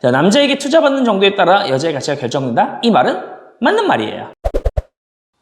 자, 남자에게 투자받는 정도에 따라 여자의 가치가 결정된다? 이 말은 맞는 말이에요.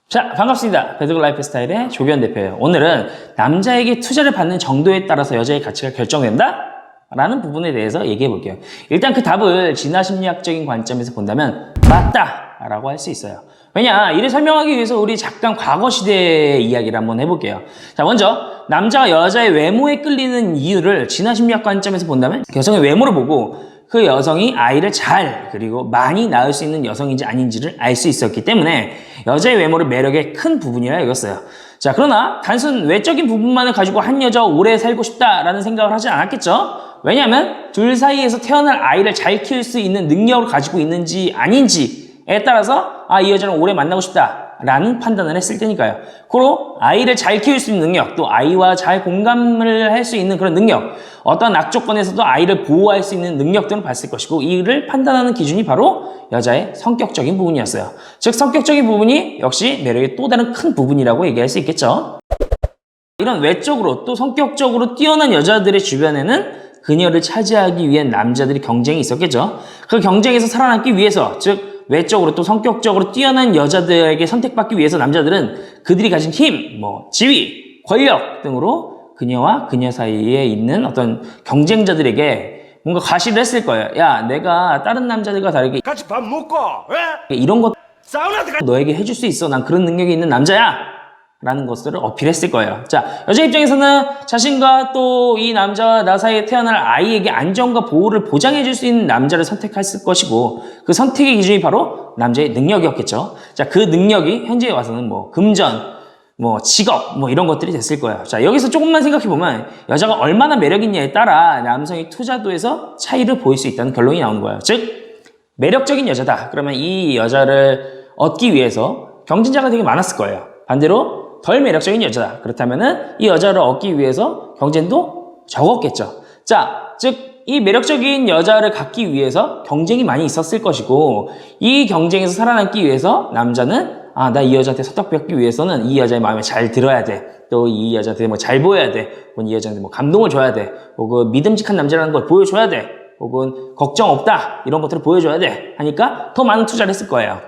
자, 반갑습니다. 배드글 라이프 스타일의 조기현 대표예요. 오늘은 남자에게 투자를 받는 정도에 따라서 여자의 가치가 결정된다? 라는 부분에 대해서 얘기해 볼게요. 일단 그 답을 진화심리학적인 관점에서 본다면 맞다! 라고 할 수 있어요. 왜냐, 이를 설명하기 위해서 우리 잠깐 과거 시대의 이야기를 한번 해볼게요. 자, 먼저 남자가 여자의 외모에 끌리는 이유를 진화심리학 관점에서 본다면 여성의 외모를 보고 그 여성이 아이를 잘 그리고 많이 낳을 수 있는 여성인지 아닌지를 알 수 있었기 때문에 여자의 외모를 매력의 큰 부분이라 여겼어요. 자, 그러나 단순 외적인 부분만을 가지고 한 여자와 오래 살고 싶다라는 생각을 하지 않았겠죠? 왜냐하면 둘 사이에서 태어날 아이를 잘 키울 수 있는 능력을 가지고 있는지 아닌지에 따라서 아, 이 여자는 오래 만나고 싶다. 라는 판단을 했을 테니까요. 그로 아이를 잘 키울 수 있는 능력, 또 아이와 잘 공감을 할 수 있는 그런 능력, 어떤 악조건에서도 아이를 보호할 수 있는 능력 등을 봤을 것이고 이를 판단하는 기준이 바로 여자의 성격적인 부분이었어요. 즉 성격적인 부분이 역시 매력의 또 다른 큰 부분이라고 얘기할 수 있겠죠. 이런 외적으로 또 성격적으로 뛰어난 여자들의 주변에는 그녀를 차지하기 위한 남자들이 경쟁이 있었겠죠. 그 경쟁에서 살아남기 위해서, 즉, 외적으로 또 성격적으로 뛰어난 여자들에게 선택받기 위해서 남자들은 그들이 가진 힘, 뭐, 지위, 권력 등으로 그녀와 그녀 사이에 있는 어떤 경쟁자들에게 뭔가 과시를 했을 거예요. 야, 내가 다른 남자들과 다르게 같이 밥 먹고 왜? 이런 것 사우나도 같이 너에게 해줄 수 있어. 난 그런 능력이 있는 남자야. 라는 것들을 어필했을 거예요. 자, 여자 입장에서는 자신과 또 이 남자와 나 사이에 태어날 아이에게 안정과 보호를 보장해 줄 수 있는 남자를 선택했을 것이고 그 선택의 기준이 바로 남자의 능력이었겠죠. 자, 그 능력이 현재에 와서는 뭐 금전, 뭐 직업, 뭐 이런 것들이 됐을 거예요. 자, 여기서 조금만 생각해 보면 여자가 얼마나 매력 있냐에 따라 남성의 투자도에서 차이를 보일 수 있다는 결론이 나오는 거예요. 즉, 매력적인 여자다. 그러면 이 여자를 얻기 위해서 경쟁자가 되게 많았을 거예요. 반대로 덜 매력적인 여자다. 그렇다면은 이 여자를 얻기 위해서 경쟁도 적었겠죠. 자, 즉, 이 매력적인 여자를 갖기 위해서 경쟁이 많이 있었을 것이고, 이 경쟁에서 살아남기 위해서 남자는, 아, 나 이 여자한테 소탁받기 위해서는 이 여자의 마음에 잘 들어야 돼. 또 이 여자한테 뭐 잘 보여야 돼. 혹은 이 여자한테 뭐 감동을 줘야 돼. 혹은 믿음직한 남자라는 걸 보여줘야 돼. 혹은 걱정 없다. 이런 것들을 보여줘야 돼. 하니까 더 많은 투자를 했을 거예요.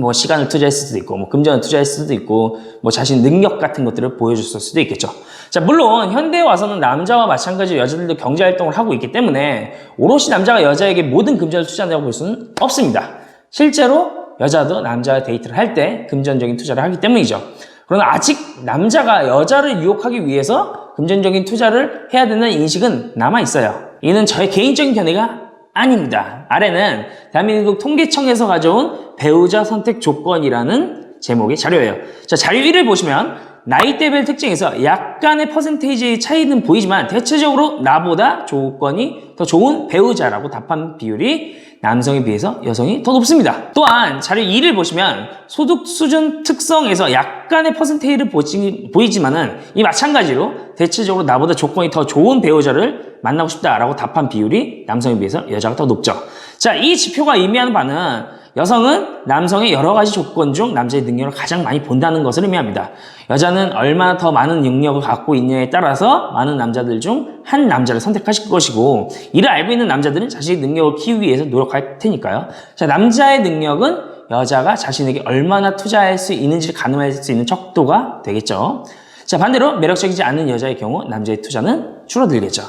뭐 시간을 투자했을 수도 있고 뭐 금전을 투자했을 수도 있고 뭐 자신 능력 같은 것들을 보여줬을 수도 있겠죠. 자 물론 현대에 와서는 남자와 마찬가지로 여자들도 경제 활동을 하고 있기 때문에 오롯이 남자가 여자에게 모든 금전을 투자한다고 볼 수는 없습니다. 실제로 여자도 남자와 데이트를 할 때 금전적인 투자를 하기 때문이죠. 그러나 아직 남자가 여자를 유혹하기 위해서 금전적인 투자를 해야 되는 인식은 남아 있어요. 이는 저의 개인적인 견해가 아닙니다. 아래는 대한민국 통계청에서 가져온 배우자 선택 조건이라는 제목의 자료예요. 자, 자료 1을 보시면 나이대별 특징에서 약간의 퍼센테이지 차이는 보이지만 대체적으로 나보다 조건이 더 좋은 배우자라고 답한 비율이 남성에 비해서 여성이 더 높습니다. 또한 자료 2를 보시면 소득 수준 특성에서 약간의 퍼센테이를 보지, 보이지만은 이 마찬가지로 대체적으로 나보다 조건이 더 좋은 배우자를 만나고 싶다라고 답한 비율이 남성에 비해서 여자가 더 높죠. 자, 이 지표가 의미하는 바는 여성은 남성의 여러 가지 조건 중 남자의 능력을 가장 많이 본다는 것을 의미합니다. 여자는 얼마나 더 많은 능력을 갖고 있냐에 따라서 많은 남자들 중 한 남자를 선택하실 것이고 이를 알고 있는 남자들은 자신의 능력을 키우기 위해서 노력할 테니까요. 자, 남자의 능력은 여자가 자신에게 얼마나 투자할 수 있는지를 가늠할 수 있는 척도가 되겠죠. 자, 반대로 매력적이지 않은 여자의 경우 남자의 투자는 줄어들겠죠.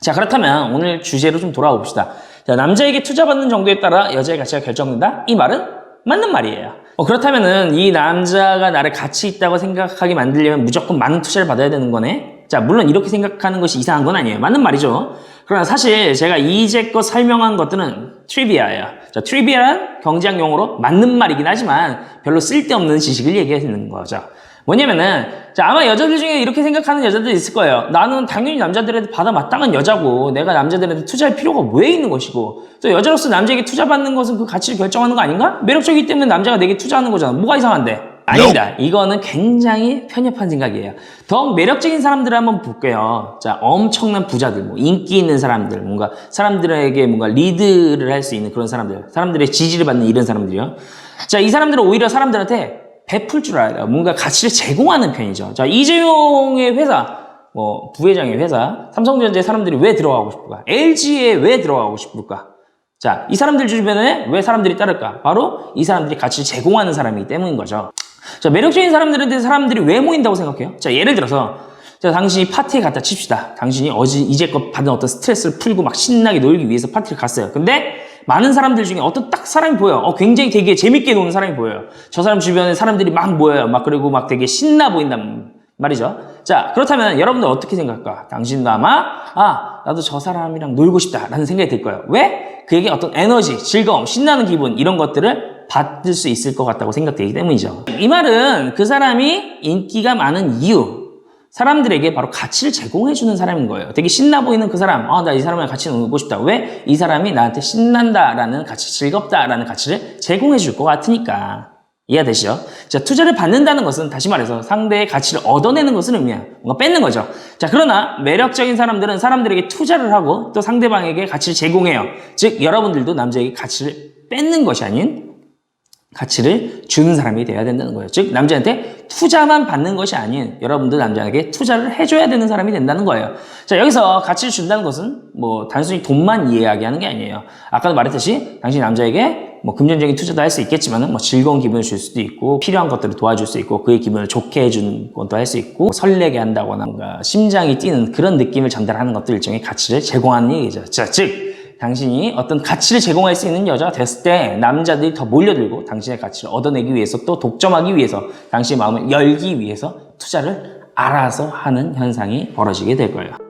자, 그렇다면 오늘 주제로 좀 돌아와 봅시다. 자, 남자에게 투자받는 정도에 따라 여자의 가치가 결정된다? 이 말은 맞는 말이에요. 어, 그렇다면은 이 남자가 나를 가치 있다고 생각하게 만들려면 무조건 많은 투자를 받아야 되는 거네? 자, 물론 이렇게 생각하는 것이 이상한 건 아니에요. 맞는 말이죠. 그러나 사실 제가 이제껏 설명한 것들은 트리비아예요. 자, 트리비아란 경제학 용어로 맞는 말이긴 하지만 별로 쓸데없는 지식을 얘기하는 거죠. 뭐냐면은 자 아마 여자들 중에 이렇게 생각하는 여자들 있을 거예요. 나는 당연히 남자들한테 받아 마땅한 여자고 내가 남자들한테 투자할 필요가 왜 있는 것이고 또 여자로서 남자에게 투자받는 것은 그 가치를 결정하는 거 아닌가? 매력적이기 때문에 남자가 내게 투자하는 거잖아. 뭐가 이상한데? 아닙니다. 이거는 굉장히 편협한 생각이에요. 더 매력적인 사람들을 한번 볼게요. 자, 엄청난 부자들, 뭐 인기 있는 사람들, 뭔가 사람들에게 뭔가 리드를 할 수 있는 그런 사람들, 사람들의 지지를 받는 이런 사람들이요. 자, 이 사람들은 오히려 사람들한테 베풀 줄 알아요. 뭔가 가치를 제공하는 편이죠. 자, 이재용의 회사, 뭐 부회장의 회사 삼성전자에 사람들이 왜 들어가고 싶을까? LG에 왜 들어가고 싶을까? 자, 이 사람들 주변에 왜 사람들이 따를까? 바로 이 사람들이 가치를 제공하는 사람이기 때문인 거죠. 자, 매력적인 사람들한테 사람들이 왜 모인다고 생각해요? 자, 예를 들어서 자, 당신이 파티에 갔다 칩시다. 당신이 어제 이제껏 받은 어떤 스트레스를 풀고 막 신나게 놀기 위해서 파티를 갔어요. 근데 많은 사람들 중에 어떤 딱 사람이 보여. 어, 굉장히 되게 재밌게 노는 사람이 보여요. 저 사람 주변에 사람들이 막 모여요. 막 그리고 막 되게 신나 보인단 말이죠. 자, 그렇다면 여러분들 어떻게 생각할까? 당신도 아마, 아, 나도 저 사람이랑 놀고 싶다라는 생각이 들 거예요. 왜? 그에게 어떤 에너지, 즐거움, 신나는 기분, 이런 것들을 받을 수 있을 것 같다고 생각되기 때문이죠. 이 말은 그 사람이 인기가 많은 이유, 사람들에게 바로 가치를 제공해 주는 사람인 거예요. 되게 신나 보이는 그 사람, 아, 나 이 사람이랑 같이 놀고 싶다. 왜? 이 사람이 나한테 신난다라는 가치, 즐겁다라는 가치를 제공해 줄 것 같으니까. 이해되시죠? 자, 투자를 받는다는 것은 다시 말해서 상대의 가치를 얻어내는 것을 의미해요. 뭔가 뺏는 거죠. 자, 그러나 매력적인 사람들은 사람들에게 투자를 하고 또 상대방에게 가치를 제공해요. 즉, 여러분들도 남자에게 가치를 뺏는 것이 아닌 가치를 주는 사람이 돼야 된다는 거예요. 즉, 남자한테 투자만 받는 것이 아닌 여러분도 남자에게 투자를 해줘야 되는 사람이 된다는 거예요. 자, 여기서 가치를 준다는 것은 뭐 단순히 돈만 이야기하는 게 아니에요. 아까도 말했듯이 당신 남자에게 뭐 금전적인 투자도 할 수 있겠지만은 뭐 즐거운 기분을 줄 수도 있고 필요한 것들을 도와줄 수 있고 그의 기분을 좋게 해주는 것도 할 수 있고 설레게 한다거나 뭔가 심장이 뛰는 그런 느낌을 전달하는 것도 일종의 가치를 제공하는 얘기죠. 자, 즉 당신이 어떤 가치를 제공할 수 있는 여자가 됐을 때 남자들이 더 몰려들고 당신의 가치를 얻어내기 위해서 또 독점하기 위해서 당신의 마음을 열기 위해서 투자를 알아서 하는 현상이 벌어지게 될 거예요.